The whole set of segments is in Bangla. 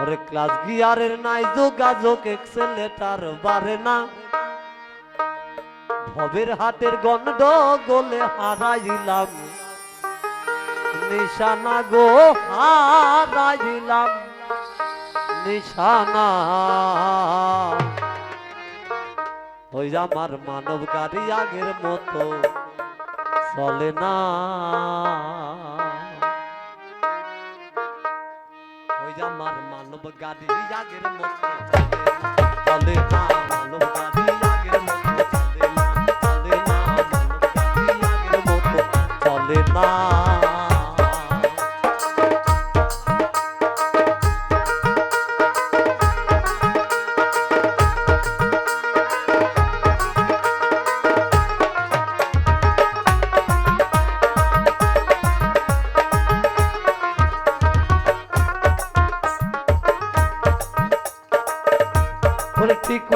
ওরে ক্লাস গিয়ারের নাই যোগাযোগ এক্সেলেটার বারে না। ভবের হাতের গন্ড গোলে হারাইলাম। নিশানা গো হারাইলাম। নিশানা। ওই আমার মানব গাড়ি আগের মতো চলে না। আমার মানব গাড়ি আগের মতো চলে না মানব গাড়ি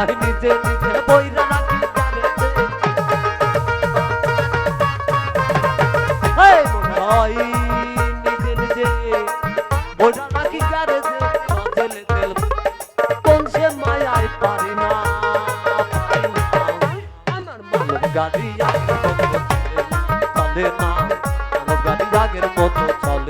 মনে নিজে নিজে বইরা রাখি হয় নিজে নিজে বইরা রাখি তেল কোন সে মায়ায় পারি না। আমার মানব গাড়ি আগের মতো চলে না। মানব গাড়ি আগের মতো চলে।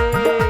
Hey.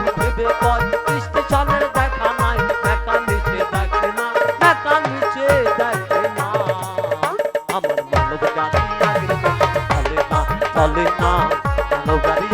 যাবে পথ। কৃষ্ণ চলের দেখা নাই, দেখা নিচে দেখে না, দেখা নিচে দেখে না। আমার মানব গাড়ি চলে না চলে না মানব গাড়ি